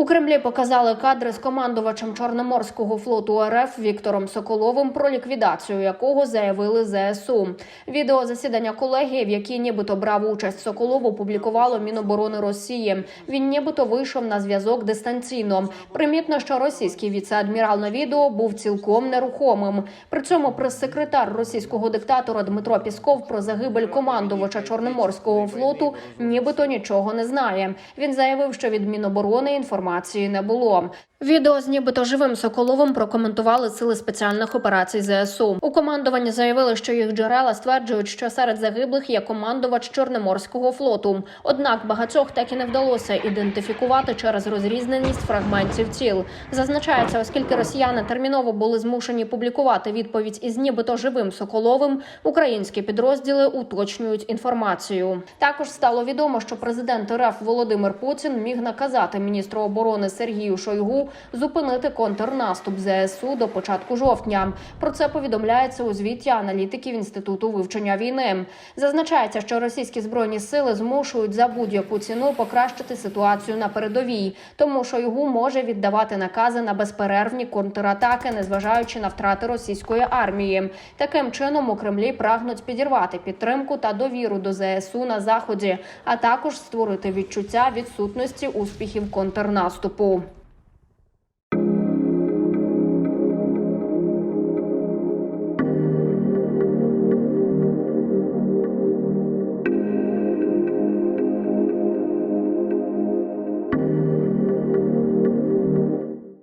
У Кремлі показали кадри з командувачем Чорноморського флоту РФ Віктором Соколовим, про ліквідацію якого заявили ЗСУ. Відео засідання колегії, в якій нібито брав участь Соколов, опублікувало Міноборони Росії. Він нібито вийшов на зв'язок дистанційно. Примітно, що російський віце-адмірал на відео був цілком нерухомим. При цьому прес-секретар російського диктатора Дмитро Пісков про загибель командувача Чорноморського флоту нібито нічого не знає. Він заявив, що від Міноборони інформації не було. Відео з нібито живим Соколовим прокоментували сили спеціальних операцій ЗСУ. У командуванні заявили, що їх джерела стверджують, що серед загиблих є командувач Чорноморського флоту. Однак багатьох так і не вдалося ідентифікувати через розрізненість фрагментів тіл. Зазначається, оскільки росіяни терміново були змушені публікувати відповідь із нібито живим Соколовим, українські підрозділи уточнюють інформацію. Також стало відомо, що президент РФ Володимир Путін міг наказати міністру оборони Сергію Шойгу зупинити контрнаступ ЗСУ до початку жовтня. Про це повідомляється у звіті аналітиків інституту вивчення війни. Зазначається, що російські збройні сили змушують за будь-яку ціну покращити ситуацію на передовій, тому Шойгу може віддавати накази на безперервні контратаки, незважаючи на втрати російської армії. Таким чином у Кремлі прагнуть підірвати підтримку та довіру до ЗСУ на заході, а також створити відчуття відсутності успіхів контрнаступу наступу.